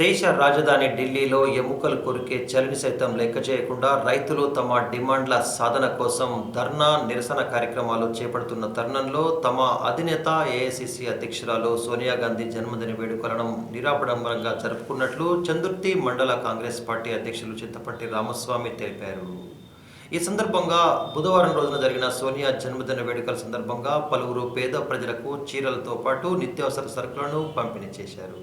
దేశ రాజధాని ఢిల్లీలో ఎముకలు కొరికే చలిని సైతం లెక్క చేయకుండా రైతులు తమ డిమాండ్ల సాధన కోసం ధర్నా నిరసన కార్యక్రమాలు చేపడుతున్న తరుణంలో తమ అధినేత ఏఐసిసి అధ్యక్షురాలు సోనియా గాంధీ జన్మదిన వేడుకలను నిరాడంబరంగా జరుపుకున్నట్లు చందుర్తి మండల కాంగ్రెస్ పార్టీ అధ్యక్షులు చింతపట్టి రామస్వామి తెలిపారు. ఈ సందర్భంగా బుధవారం రోజున జరిగిన సోనియా జన్మదిన వేడుకల సందర్భంగా పలువురు పేద ప్రజలకు చీరలతో పాటు నిత్యావసర సరుకులను పంపిణీ చేశారు.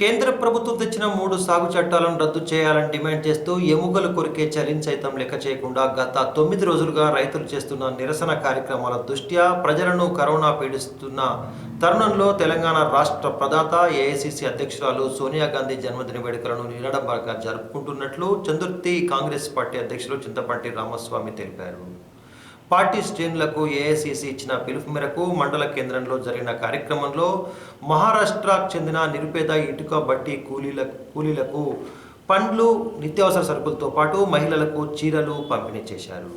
కేంద్ర ప్రభుత్వం తెచ్చిన మూడు సాగు చట్టాలను రద్దు చేయాలని డిమాండ్ చేస్తూ ఎముకలు కొరికే చలిని సైతం లెక్క చేయకుండా గత తొమ్మిది రోజులుగా రైతులు చేస్తున్న నిరసన కార్యక్రమాల దృష్ట్యా ప్రజలను కరోనా పీడిస్తున్న తరుణంలో తెలంగాణ రాష్ట్ర ప్రదాత ఏఐసిసి అధ్యక్షురాలు సోనియా గాంధీ జన్మదిన వేడుకలను నిరాడంబరంగా జరుపుకుంటున్నట్లు చందుర్తి కాంగ్రెస్ పార్టీ అధ్యక్షులు చింతపట్టి రామస్వామి తెలిపారు. పార్టీ శ్రేణులకు ఏఐసిసి ఇచ్చిన పిలుపు మేరకు మండల కేంద్రంలో జరిగిన కార్యక్రమంలో మహారాష్ట్రకు చెందిన నిరుపేద ఇటుక బట్టి కూలీల కూలీలకు పండ్లు నిత్యావసర సరుకులతో పాటు మహిళలకు చీరలు పంపిణీ చేశారు.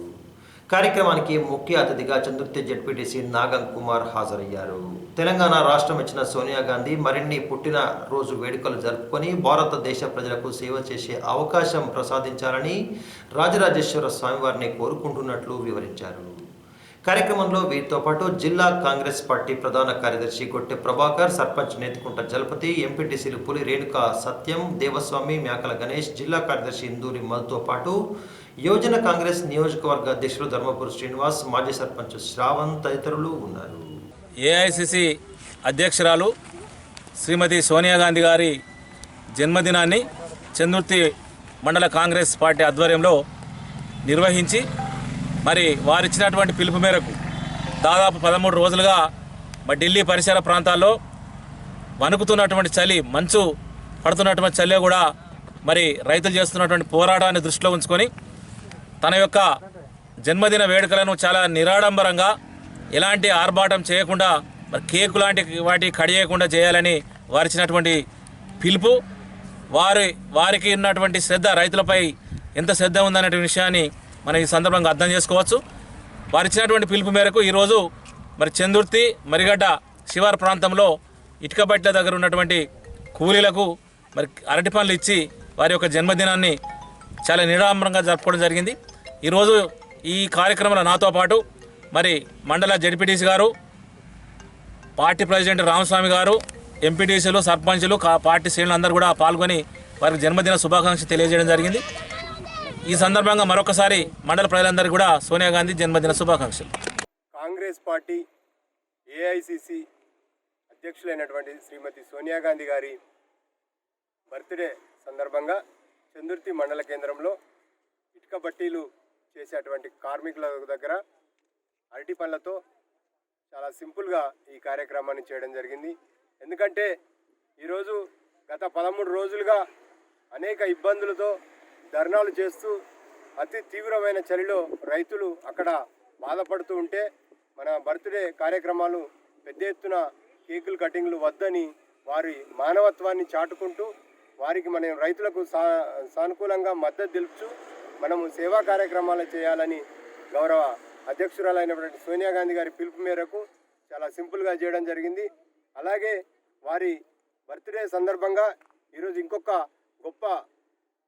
కార్యక్రమానికి ముఖ్య అతిథిగా చందుర్తి జడ్పీటీసీ నాగం కుమార్ హాజరయ్యారు. తెలంగాణ రాష్ట్రం ఇచ్చిన సోనియా గాంధీ మరిన్ని పుట్టిన రోజు వేడుకలు జరుపుకొని భారతదేశ ప్రజలకు సేవ చేసే అవకాశం ప్రసాదించాలని రాజరాజేశ్వర స్వామివారిని కోరుకుంటున్నట్లు వివరించారు. కార్యక్రమంలో వీరితో పాటు జిల్లా కాంగ్రెస్ పార్టీ ప్రధాన కార్యదర్శి గొట్టె ప్రభాకర్ సర్పంచ్ నేతకుంట జలపతి ఎంపీటీసీలు పులి రేణుక సత్యం దేవస్వామి మేకల గణేష్ జిల్లా కార్యదర్శి ఇందూరి మధుతో పాటు యువజన కాంగ్రెస్ నియోజకవర్గ అధ్యక్షులు ధర్మపురి శ్రీనివాస్ మాజీ సర్పంచ్ శ్రావణ్ తదితరులు ఉన్నారు. ఏఐసిసి అధ్యక్షురాలు శ్రీమతి సోనియా గాంధీ గారి జన్మదినాన్ని చందుర్తి మండల కాంగ్రెస్ పార్టీ ఆధ్వర్యంలో నిర్వహించి మరి వారిచ్చినటువంటి పిలుపు మేరకు దాదాపు పదమూడు రోజులుగా మరి ఢిల్లీ పరిసర ప్రాంతాల్లో వణుకుతున్నటువంటి చలి మంచు పడుతున్నటువంటి చలి కూడా మరి రైతులు చేస్తున్నటువంటి పోరాటాన్ని దృష్టిలో ఉంచుకొని తన యొక్క జన్మదిన వేడుకలను చాలా నిరాడంబరంగా ఎలాంటి ఆర్భాటం చేయకుండా మరి కేకు లాంటి వాటి కడియకుండా చేయాలని వారిచ్చినటువంటి పిలుపు వారి వారికి ఉన్నటువంటి శ్రద్ధ రైతులపై ఎంత శ్రద్ధ ఉందనే విషయాన్ని మనం ఈ సందర్భంగా అర్థం చేసుకోవచ్చు. వారు ఇచ్చినటువంటి పిలుపు మేరకు ఈరోజు మరి చందుర్తి మరిగడ్డ శివారు ప్రాంతంలో ఇటుకబట్ల దగ్గర ఉన్నటువంటి కూలీలకు మరి అరటి పనులు ఇచ్చి వారి యొక్క జన్మదినాన్ని చాలా నిరాడంబరంగా జరుపుకోవడం జరిగింది. ఈరోజు ఈ కార్యక్రమంలో నాతో పాటు మరి మండల జడ్పీటీసీ గారు పార్టీ ప్రెసిడెంట్ రామస్వామి గారు ఎంపీటీసీలు సర్పంచ్లు కా- పార్టీ శ్రేణులు అందరూ కూడా పాల్గొని వారికి జన్మదిన శుభాకాంక్షలు తెలియజేయడం జరిగింది. ఈ సందర్భంగా మరొకసారి మండల ప్రజలందరికీ కూడా సోనియా గాంధీ జన్మదిన శుభాకాంక్షలు. కాంగ్రెస్ పార్టీ ఏఐసిసి అధ్యక్షులైనటువంటి శ్రీమతి సోనియా గాంధీ గారి బర్త్డే సందర్భంగా చందుర్తి మండల కేంద్రంలో ఇటుక బట్టీలు చేసేటువంటి కార్మికుల దగ్గర అరటి పళ్ళతో చాలా సింపుల్గా ఈ కార్యక్రమాన్ని చేయడం జరిగింది. ఎందుకంటే ఈరోజు గత పదమూడు రోజులుగా అనేక ఇబ్బందులతో ధర్నాలు చేస్తూ అతి తీవ్రమైన చలిలో రైతులు అక్కడ బాధపడుతూ ఉంటే మన బర్త్డే కార్యక్రమాలు పెద్ద ఎత్తున కేకులు కటింగ్లు వద్దని వారి మానవత్వాన్ని చాటుకుంటూ వారికి మనం రైతులకు సా సానుకూలంగా మద్దతు తెలుపుచు మనము సేవా కార్యక్రమాలు చేయాలని గౌరవ అధ్యక్షురాలైనటువంటి సోనియా గాంధీ గారి పిలుపు మేరకు చాలా సింపుల్గా చేయడం జరిగింది. అలాగే వారి బర్త్డే సందర్భంగా ఈరోజు ఇంకొక గొప్ప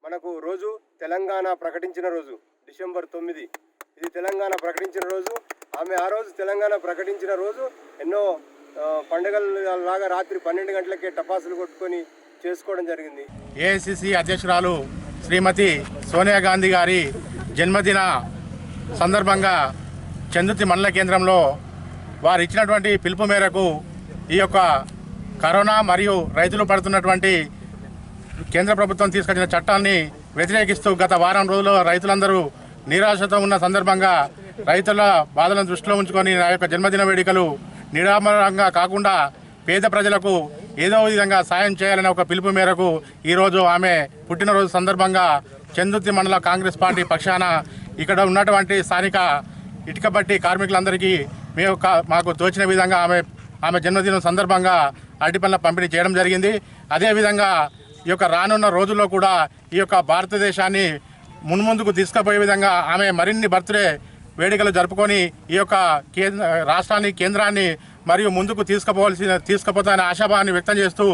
మనకు రోజు తెలంగాణ ప్రకటించిన రోజు డిసెంబర్ తొమ్మిది. ఇది తెలంగాణ ప్రకటించిన రోజు. ఆమె ఆ రోజు తెలంగాణ ప్రకటించిన రోజు ఎన్నో ఆ, పండుగల లాగా రాత్రి పన్నెండు గంటలకే టపాసులు కొట్టుకొని చేసుకోవడం జరిగింది. ఏఐసిసి అధ్యక్షురాలు శ్రీమతి సోనియా గాంధీ గారి జన్మదిన సందర్భంగా చందుర్తి మండల కేంద్రంలో వారు ఇచ్చినటువంటి పిలుపు మేరకు ఈ యొక్క కరోనా మరియు రైతులు పడుతున్నటువంటి కేంద్ర ప్రభుత్వం తీసుకొచ్చిన చట్టాన్ని వ్యతిరేకిస్తూ గత వారం రోజుల్లో రైతులందరూ నిరాశతో ఉన్న సందర్భంగా రైతుల బాధలను దృష్టిలో ఉంచుకొని నా యొక్క జన్మదిన వేడుకలు నిరామరంగా కాకుండా పేద ప్రజలకు ఏదో విధంగా సాయం చేయాలనే ఒక పిలుపు మేరకు ఈరోజు ఆమె పుట్టినరోజు సందర్భంగా చందుర్తి మండల కాంగ్రెస్ పార్టీ పక్షాన ఇక్కడ ఉన్నటువంటి స్థానిక ఇటుకబట్టి కార్మికులందరికీ మేము మాకు తోచిన విధంగా ఆమె ఆమె జన్మదినం సందర్భంగా అరటి పంపిణీ చేయడం జరిగింది. అదేవిధంగా ఈ యొక్క రానున్న రోజుల్లో కూడా ఈ యొక్క భారతదేశాన్ని మున్ముందుకు తీసుకుపోయే విధంగా ఆమె మరిన్ని బర్త్డే వేడుకలు జరుపుకొని ఈ యొక్క కేంద్ర రాష్ట్రాన్ని కేంద్రాన్ని మరియు ముందుకు తీసుకుపోవాల్సిన తీసుకుపోతానని ఆశాభావాన్ని వ్యక్తం చేస్తూ